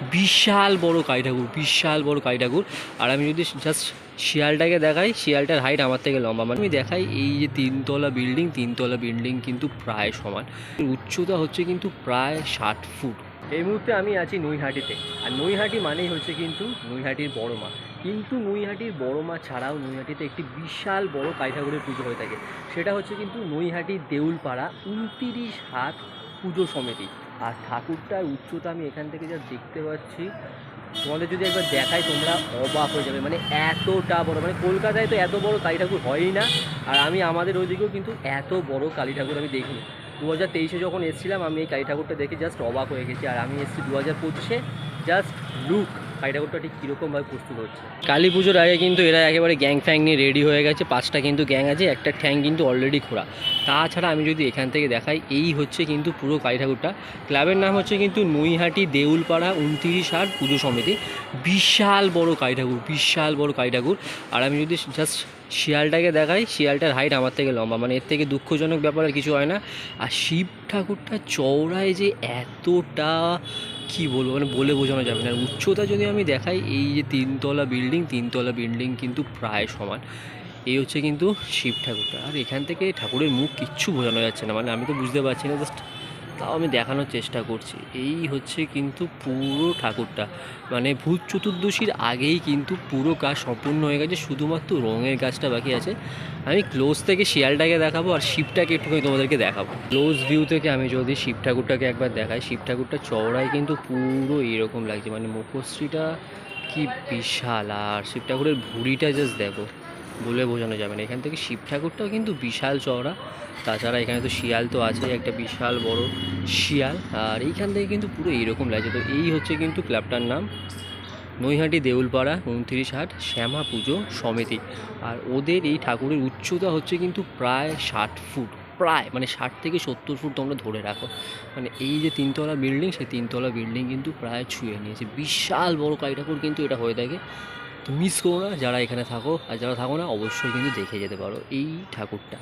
বিশাল বড় কালী ঠাকুর বিশাল বড় কালী ঠাকুর আর আমি যদি জাস্ট শিয়ালটাকে দেখাই, শিয়ালটার হাইট আমার থেকে লম্বা। মানে আমি দেখাই এই যে তিনতলা বিল্ডিং তিনতলা বিল্ডিং কিন্তু প্রায় সমান। উচ্চতা হচ্ছে কিন্তু প্রায় ষাট ফুট। এই মুহূর্তে আমি আছি নৈহাটিতে। আর নৈহাটি মানেই হচ্ছে কিন্তু নৈহাটির বড় মা। কিন্তু নৈহাটির বড় মা ছাড়াও নৈহাটিতে একটি বিশাল বড় কালী ঠাকুরের পুজো হয়ে থাকে। সেটা হচ্ছে কিন্তু নৈহাটির দেউলপাড়া উনতিরিশ হাত পুজো সমিতি। আর ঠাকুরটার উচ্চতা আমি এখান থেকে যা দেখতে পাচ্ছি, তোমাদের যদি একবার দেখাই তোমরা অবাক হয়ে যাবে। মানে এতটা বড় মানে কলকাতায় তো এত বড় কালী ঠাকুর হয়ই না। আর আমি আমাদের ওইদিকেও কিন্তু এত বড় কালী ঠাকুর আমি দেখিনি। দু হাজার তেইশে যখন এসেছিলাম, আমি এই কালী ঠাকুরটা দেখে জাস্ট অবাক হয়ে গেছি। আর আমি এসেছি দু হাজার পঁচিশে জাস্ট লুক ঠাকুরটা ঠিক কীরকমভাবে প্রস্তুত হচ্ছে? কালী পুজোর আগে কিন্তু এরা একেবারে গ্যাং ফ্যাং নিয়ে রেডি হয়ে গেছে, পাঁচটা কিন্তু গ্যাং আছে, একটা ঠ্যাং কিন্তু অলরেডি খোঁড়া। তাছাড়া আমি যদি এখান থেকে দেখাই, এই হচ্ছে কিন্তু পুরো কালী ঠাকুরটা। ক্লাবের নাম হচ্ছে কিন্তু নৈহাটি দেউলপাড়া উনতিরিশ হাট পুজো সমিতি। বিশাল বড় কালী ঠাকুর, বিশাল বড় কালী ঠাকুর। আর আমি যদি জাস্ট শিয়ালটাকে দেখাই, শিয়ালটার হাইট আমার থেকে লম্বা মানে এর থেকে দুঃখজনক ব্যাপার আর কিছু হয় না। আর শিব ঠাকুরটা চওড়ায় যে এতটা কি বলব? মানে বলে বোঝানো যাবে না। উচ্চতা যদি আমি দেখাই, এই যে তিনতলা বিল্ডিং তিনতলা বিল্ডিং কিন্তু প্রায় সমান। এই হচ্ছে কিন্তু শিব ঠাকুরটা। আর এখান থেকে ঠাকুরের মুখ কিচ্ছু বোঝানো যাচ্ছে না। মানে আমি তো বুঝতে পারছি না জাস্ট তাও আমি দেখানোর চেষ্টা করছি। এই হচ্ছে কিন্তু পুরো ঠাকুরটা। মানে ভূত চতুর্দশীর আগেই কিন্তু পুরো কাজ সম্পূর্ণ হয়ে গেছে, শুধুমাত্র রঙের কাজটা বাকি আছে। আমি ক্লোজ থেকে শিয়ালটাকে দেখাবো আর শিবটাকে একটুখানি তোমাদেরকে দেখাবো। ক্লোজ ভিউ থেকে আমি যদি শিব ঠাকুরটাকে একবার দেখাই, শিব ঠাকুরটা চওড়ায় কিন্তু পুরো এরকম লাগছে। মানে মুখশ্রীটা কি বিশাল। আর শিব ঠাকুরের ভুঁড়িটা জাস্ট দেখো। বলে বোঝানো যাবে না। এখান থেকে শিব ঠাকুরটাও কিন্তু বিশাল চওড়া। তাছাড়া এখানে তো শিয়াল তো আছে একটা বিশাল বড় শিয়াল। আর এইখান থেকে কিন্তু পুরো এইরকম লাগছে। তো এই হচ্ছে কিন্তু ক্লাবটার নাম। নৈহাটি দেউলপাড়া, উনত্রিশ হাট শ্যামা পুজো সমিতি। আর ওদের এই ঠাকুরের উচ্চতা হচ্ছে কিন্তু প্রায় ষাট ফুট। প্রায় মানে ষাট থেকে সত্তর ফুট তোমরা ধরে রাখো। মানে এই যে তিনতলা বিল্ডিং, সেই তিনতলা বিল্ডিং কিন্তু প্রায় ছুঁয়ে নিয়েছে। বিশাল বড় কালী ঠাকুর কিন্তু এটা হয়ে থাকে। তো মিস করো না, যারা এখানে থাকো আর যারা থাকো না, অবশ্যই কিন্তু দেখে যেতে পারো এই ঠাকুরটা।